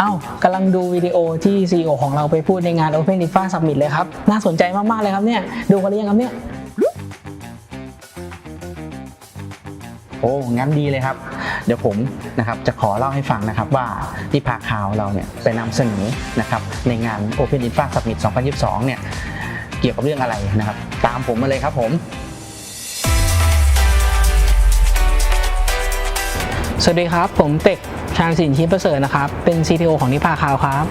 อ้าวกำลังดูวิดีโอที่ CEO ของเราไปพูดในงาน Open IFA Summit เลยครับ น่าสนใจมาก ๆ เลยครับเนี่ย ดูกันหรือยังครับเนี่ย โอ้งั้นดีเลยครับ เดี๋ยวผมนะครับจะขอเล่าให้ฟังนะครับว่าที่พาข่าวเราเนี่ยไปนำเสนอนะครับในงาน Open Infra Summit 2022 เนี่ยเกี่ยวกับเรื่องอะไรนะครับ ตามผมมาเลยครับผมสวัสดีครับ ผมเป็ก ชาญสินชินประเสริฐนะครับ เป็น CTO ของนิพาคาวครับ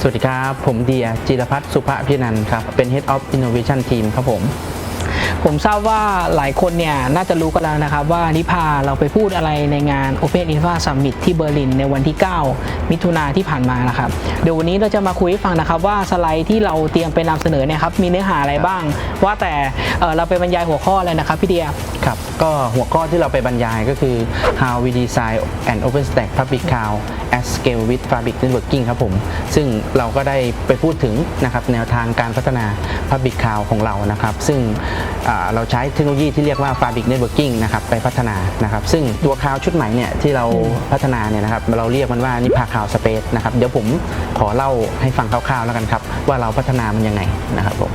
สวัสดีครับ ผมเดียจิรพัฒน์สุภพินันครับ เป็น Head of Innovation Team ครับผม ผมทราบว่าหลายคนเนี่ยน่าจะรู้กันแล้วนะครับว่านิพาเราไปพูดอะไรในงาน Open Infra Summit ที่เบอร์ลินในวันที่ 9 มิถุนาที่ผ่านมานะครับ เดี๋ยววันนี้เราจะมาคุยให้ฟังนะครับว่าสไลด์ที่เราเตรียมไปนำเสนอเนี่ยครับมีเนื้อหาอะไรบ้าง ว่าแต่เราไปบรรยายหัวข้ออะไรนะครับพี่เดียครับก็หัวข้อที่เราไปบรรยายก็คือ how we design an OpenStack public cloud at scale with Fabric Networking ครับผม ซึ่งเราก็ได้ไปพูดถึงนะครับแนวทางการพัฒนา Public Cloud ของเรานะครับ ซึ่งเราใช้เทคโนโลยีที่เรียกว่า Fabric Networking นะครับไปพัฒนานะครับซึ่งตัวคลาวชุดใหม่เนี่ยที่เราพัฒนาเนี่ยนะครับเราเรียกมันว่านิพาคลาวสเปซนะครับเดี๋ยวผมขอเล่าให้ฟังคร่าวๆแล้วกันครับว่าเราพัฒนามันยังไงนะครับผม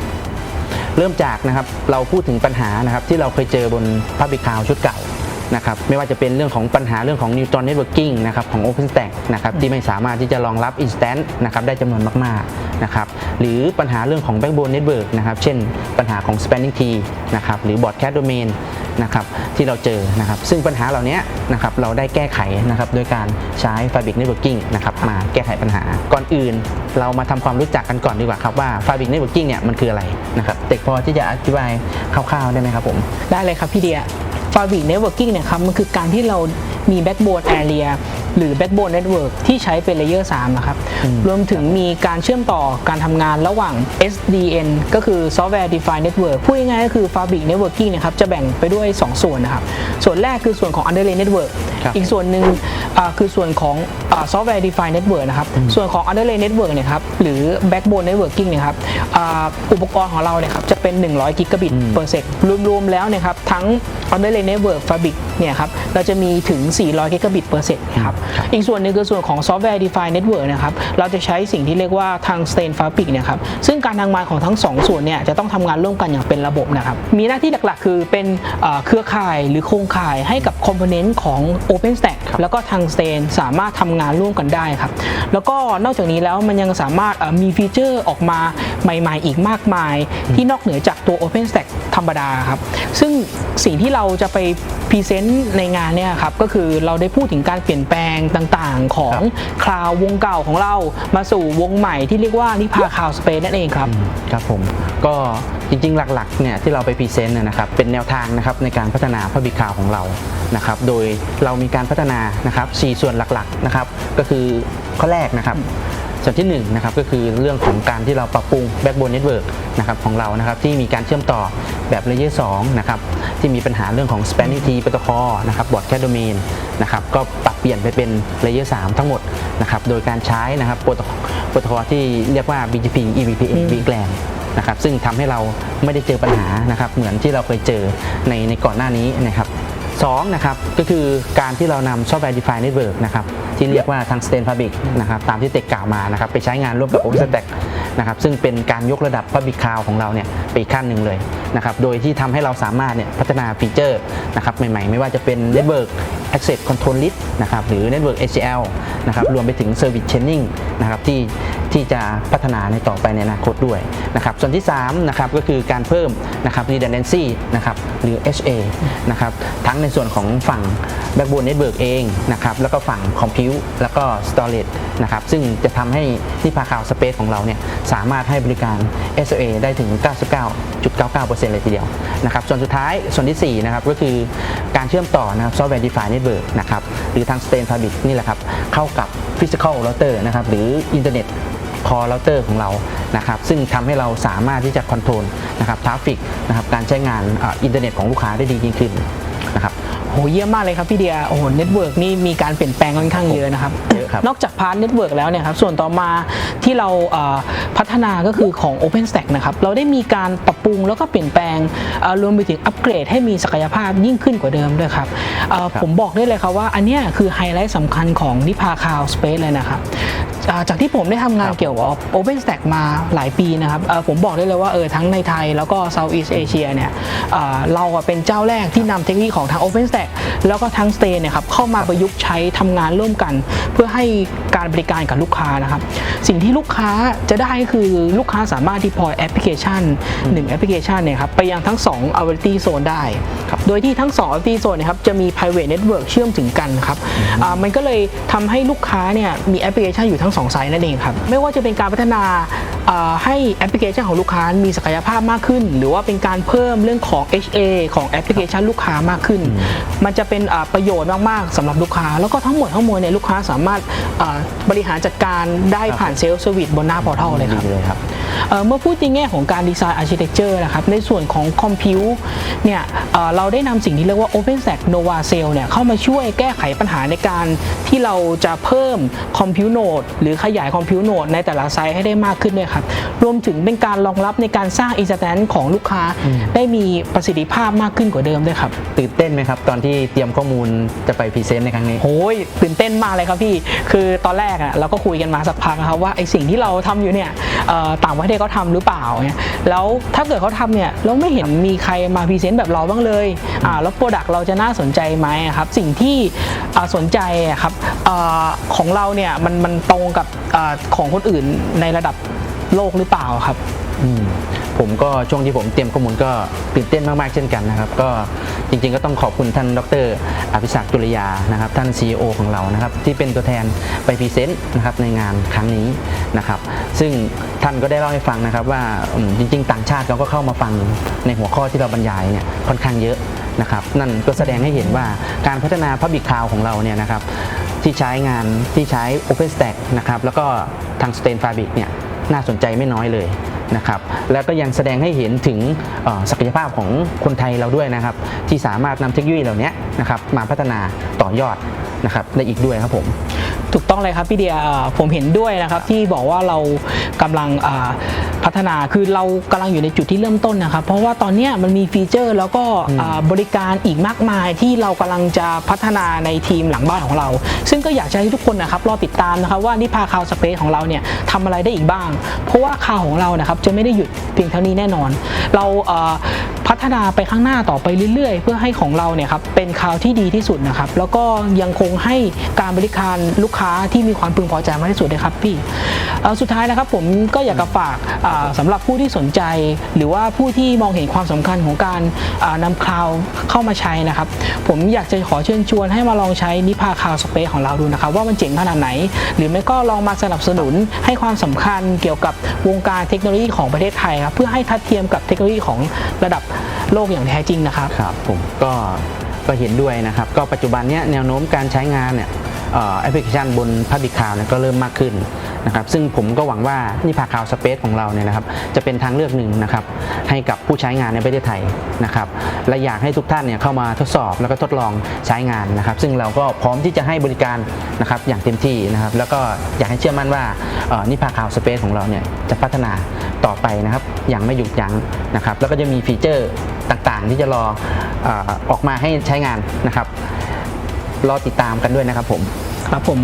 เริ่มจากนะครับเราพูดถึงปัญหานะครับที่เราเคยเจอบน Public Cloud ชุดเก่า นะครับไม่ว่าจะเป็นเรื่องของปัญหาเรื่องของ Neutron Networking นะครับของ OpenStack นะครับที่ไม่สามารถที่จะรองรับ Instant นะครับได้จำนวนมากๆนะครับหรือปัญหาเรื่องของ Backbone Network นะครับเช่นปัญหาของ Spanning Tree นะครับหรือ Broadcast Domain นะครับที่เราเจอนะครับซึ่งปัญหาเหล่านี้นะครับเราได้แก้ไขนะครับโดยการใช้ Fabric Networking นะครับมาแก้ไขปัญหาก่อนอื่น เรามาทำความรู้จักกันก่อนดีกว่าครับว่า Fabric Networking เนี่ยมันคืออะไรนะครับเด็กพอที่จะอธิบายคร่าวๆได้ไหมครับผมได้เลยครับพี่เดีย Fabric Networking เนี่ยครับมันคือการที่เรามี Backbone Area หรือ Backbone Network ที่ใช้เป็น Layer 3นะครับ รวมถึงมีการเชื่อมต่อการทำงานระหว่าง SDN ก็คือ Software Defined Network พูดง่ายๆก็คือ Fabric Networking นะครับจะแบ่งไปด้วย 2 ส่วนนะครับ ส่วนแรกคือส่วนของ Underlay Network ครับอีกส่วนหนึ่งอ่าคือส่วนของอ่า Software Defined Network นะครับ ส่วนของ Underlay Network เนี่ยครับหรือ Backbone Networking เนี่ยครับอ่าอุปกรณ์ของเราเนี่ยครับจะเป็น 100 กิกะบิต per sec รวมๆแล้วเนี่ยครับทั้ง Underlay Network Fabric เนี่ยครับเราจะมีถึง 400กิกะบิต per sec นะครับอีกส่วนหนึ่งคือส่วนของ Software Defined Network นะครับเราจะใช้สิ่งที่เรียกว่าทาง Stain Fabric เนะครับซึ่งการทำงานของทั้ง 2 ส่วนเนี่ยจะต้องทำงานร่วมกันอย่างเป็นระบบนะครับมีหน้าที่หลักๆ คือเป็นเอ่อเครือข่ายหรือโครงข่ายให้กับ Component ของ OpenStack ครับแล้วก็ทาง Stain สามารถทำงานร่วมกันได้ครับแล้วก็นอกจากนี้แล้วมันยังสามารถเอ่อมีฟีเจอร์ออกมาใหม่ ๆ อีกมากมาย ที่นอกเหนือจากตัว OpenStack ธรรมดาครับซึ่งสิ่งที่เราจะไปพรีเซนต์ในงานเนี่ยครับก็คือเราได้พูดถึงการเปลี่ยนแปลงต่างๆ ของคลาววงเก่าของเรามาสู่วงใหม่ที่เรียกว่านิพาคาวสเปซนั่นเองครับครับผมก็จริงๆหลักๆเนี่ยที่เราไปพรีเซนต์เนยนะครับเป็นแนวทางนะครับในการพัฒนา Public Cloud ของเรานะครับโดยเรามีการพัฒนานะครับ4ส่วนหลักๆนะครับก็คือข้อแรกนะครับส่วนที่1นะครับก็คือเรื่องของการที่เราปรับปรุง Backbone Network นะครับของเรานะครับที่มีการเชื่อมต่อ แบบ Layer 2นะครับที่มีปัญหาเรื่องของ Spanning Tree Protocol นะครับ Broadcast Domain นะครับก็ปรับเปลี่ยนไปเป็น Layer 3ทั้งหมดนะครับโดยการใช้นะครับโปรโตโปรโตคอลที่เรียกว่า BGP EVPN VLAN นะครับซึ่งทำให้เราไม่ได้เจอปัญหานะครับเหมือนที่เราเคยเจอในในก่อนหน้านี้นะครับสองนะครับก็คือการที่เรานำ Software Defined Network นะครับที่เรียกว่าทาง Stain Fabric นะครับตามที่เต็กกล่าวมานะครับไปใช้งานร่วมกับ OpenStack นะครับซึ่งเป็นการยกระดับ Public Cloud ของเราเนี่ยไปขั้นหนึ่งเลยนะครับโดยที่ทำให้เราสามารถเนี่ยพัฒนาฟีเจอร์นะครับใหม่ๆ ไม่ว่าจะเป็น Network Access Control List นะครับหรือ Network ACL นะครับรวมไปถึง Service Chaining นะครับที่ที่จะพัฒนาในต่อไปในอนาคตด้วยนะครับส่วนที่3นะครับก็คือการเพิ่มนะครับ redundancy นะครับ หรือ HA นะครับทั้งในส่วนของฝั่ง backbone network เองนะครับแล้วก็ฝั่ง compute แล้วก็ storage นะครับซึ่งจะทำให้ที่พาคาวสเปซของเราเนี่ยสามารถให้บริการ SA ได้ถึง 99.99%เลยทีเดียวนะครับส่วนสุดท้ายส่วนที่ 4 นะครับก็คือการเชื่อมต่อนะครับ software defined network นะครับหรือทาง Stain Fabric นี่แหละครับเข้ากับ physical router นะครับหรือ Internet Core Router ของเรา นะครับซึ่งทำให้เราสามารถที่จะคอนโทรลนะครับทราฟิกนะครับการใช้งานเอ่ออินเทอร์เน็ตของลูกค้าได้ดียิ่งขึ้นนะครับโหเยี่ยมมากเลยครับพี่เดียโอ้โหเน็ตเวิร์กนี่มีการเปลี่ยนแปลงค่อนข้างเยอะนะครับเยอะครับนอกจากพาร์ทเน็ตเวิร์กแล้วเนี่ยครับส่วนต่อมาที่เราเอ่อพัฒนาก็คือของ OpenStack นะครับเราได้มีการปรับปรุงแล้วก็เปลี่ยนแปลงเอ่อรวมไปถึงอัปเกรดให้มีศักยภาพยิ่งขึ้นกว่าเดิมด้วยครับเอ่อครับผมบอกได้เลยครับว่าอันเนี้ยคือไฮไลท์สำคัญของนิพาคาวสเปซเลยนะครับอ่าจากที่ผมได้ทำงานครับเกี่ยวกับ OpenStack มาหลายปีนะครับเอ่อผมบอกได้เลยว่าเออทั้งในไทยแล้วก็ Southeast Asia เนี่ยอ่าเราอะเป็นเจ้าแรกที่นำเทคโนโลยีของทาง OpenStack แล้วก็ทั้ง Stay เนี่ยครับเข้ามาประยุกต์ใช้ทำงานร่วมกัน เพื่อให้การบริการกับลูกค้านะครับ สิ่งที่ลูกค้าจะได้ก็คือลูกค้าสามารถ deploy แอปพลิเคชัน1แอปพลิเคชันเนี่ยครับไปยังทั้ง 2 Availability Zone ได้ โดยที่ทั้ง2 Availability Zone เนะครับจะมี private network เชื่อมถึงกันครับอ่ามันก็เลยทำให้ลูกค้าเนี่ยมีแอปพลิเคชันอยู่ทั้ง2ไซส์นั่นเองครับไม่ว่าจะเป็นการพัฒนาอ่าให้แอปพลิเคชันของลูกค้ามีศักยภาพมากขึ้น หรือว่าเป็นการเพิ่มเรื่องของ HA ของแอปพลิเคชันลูกค้ามากขึ้น มันจะเป็นอ่าประโยชน์มากๆสำหรับลูกค้า แล้วก็ทั้งหมดทั้งมวลเนี่ยลูกค้าสามารถอ่าบริหารจัดการได้ผ่านเซลล์สวิตบนหน้าพอร์ทัลเลยครับดี เลยครับเอ่อเมื่อพูดในแง่ของการดีไซน์อาร์ i ิเทคเจอร์นะครับในส่วนของคอมพิวเนี่ยเอ่อเราได้นำสิ่งที่เรียกว่า OpenStack Nova Cell เนี่ยเข้ามาช่วยแก้ไขปัญหาในการที่เราจะเพิ่มคอมพิวโนดหรือขยายคอมพิวโนดในแต่ละไซต์ให้ได้มากขึ้นด้วยครับ รวมถึงเป็นการรองรับในการสร้างอินสแตนของลูกค้า ได้มีประสิทธิภาพมากขึ้นกว่าเดิมด้วยครับ ตื่นเต้นไหมครับ ตอนที่เตรียมข้อมูลจะไปพรีเซนต์ในครั้งนี้โอ้ยตื่นเต้นมากเลยครับพี่ คือตอนแรกอะเราก็คุยกันมาสักพักนะครับว่าไอสิ่งที่เราทำอยู่เนี่ยเอ่อต่างประเทศเขาทำหรือเปล่าเนี่ยแล้วถ้าเกิดเขาทำเนี่ยเราไม่เห็นมีใครมาพรีเซนต์แบบเราบ้างเลยอ่าแล้วโปรดักต์เราจะน่าสนใจไหมครับสิ่งที่อ่าสนใจครับอาของเราเนี่ยมันมันตรงกับอาของคนอื่นในระดับโลกหรือเปล่าครับอืม ผมก็ช่วงที่ผมเตรียมข้อมูลก็ตื่นเต้นมากๆเช่นกันนะครับ ก็จริงๆก็ต้องขอบคุณท่านดรอภิศักดิ์จุลยานะครับ ท่าน CEO ของเรานะครับ ที่เป็นตัวแทนไปพรีเซนต์นะครับในงานครั้งนี้นะครับ ซึ่งท่านก็ได้เล่าให้ฟังนะครับว่าจริง ๆ ต่างชาติเขาก็เข้ามาฟังในหัวข้อที่เราบรรยายเนี่ยค่อนข้างเยอะนะครับนั่นก็แสดงให้เห็นว่าการพัฒนา Public Cloud ของเราเนี่ยนะครับที่ใช้งานที่ใช้ OpenStack นะครับแล้วก็ทาง s t a i n Fabric เนี่ย น่าสนใจไม่น้อยเลยนะครับแล้วก็ยังแสดงให้เห็นถึงศักยภาพของคนไทยเราด้วยนะครับ ที่สามารถนำเทคโนโลยีเหล่านี้นะครับมาพัฒนาต่อยอด นะครับได้อีกด้วยครับผมถูกต้องเลยครับพี่เดียเอ่อผมเห็นด้วยนะครับที่บอกว่าเรากำลังอ่าพัฒนาคือเรากำลังอยู่ในจุดที่เริ่มต้นนะครับ เพราะว่าตอนเนี้ยมันมีฟีเจอร์แล้วก็อ่าบริการอีกมากมายที่เรากำลังจะพัฒนาในทีมหลังบ้านของเรา ซึ่งก็อยากจะให้ทุกคนนะครับรอติดตามนะครับว่านิพาคาวสเปซของเราเนี่ยทำอะไรได้อีกบ้าง เพราะว่าคาวของเรานะครับจะไม่ได้หยุดเพียงเท่านี้แน่นอน เราเอ่อ พัฒนาไปข้างหน้าต่อไปเรื่อยๆ เพื่อให้ของเราเนี่ยครับเป็นคาวที่ดีที่สุดนะครับแล้วก็ยังคงให้การบริการลูกค้าที่มีความพึงพอใจมากที่สุดเลยครับพี่สุดท้ายนะครับผมก็อยากจะฝากอ่าสำหรับผู้ที่สนใจ หรือว่าผู้ที่มองเห็นความสำคัญของการอ่านำคลาวเข้ามาใช้นะครับ ผมอยากจะขอเชิญชวนให้มาลองใช้นิพาคาวสเปซของเราดูนะครับว่ามันเจ๋งขนาดไหน หรือไม่ก็ลองมาสนับสนุนให้ความสำคัญเกี่ยวกับวงการเทคโนโลยีของประเทศไทยครับเพื่อให้ทัดเทียมกับเทคโนโลยีของระดับโลกอย่างแท้จริงนะครับ ครับผมก็ก็เห็นด้วยนะครับ ก็ปัจจุบันเนี้ยแนวโน้มการใช้งานเนี่ยแอปพลิเคชันบน Public Cloud เนี่ยก็เริ่มมากขึ้นนะครับซึ่งผมก็หวังว่านี่พาคาวสเปซของเราเนี่ยนะครับจะเป็นทางเลือกหนึ่งนะครับให้กับผู้ใช้งานในประเทศไทยนะครับและอยากให้ทุกท่านเนี่ยเข้ามาทดสอบแล้วก็ทดลองใช้งานนะครับ ซึ่งเราก็พร้อมที่จะให้บริการนะครับอย่างเต็มที่นะครับแล้วก็อยากให้เชื่อมั่นว่าเอ่อนี่พาคาวสเปซของเราเนี่ยจะพัฒนา ต่อไปนะครับ อย่างไม่หยุดยั้งนะครับ แล้วก็จะมีฟีเจอร์ต่างๆ ที่จะรอเอ่อออกมาให้ใช้งานนะครับ รอติดตามกันด้วยนะครับผม ครับผม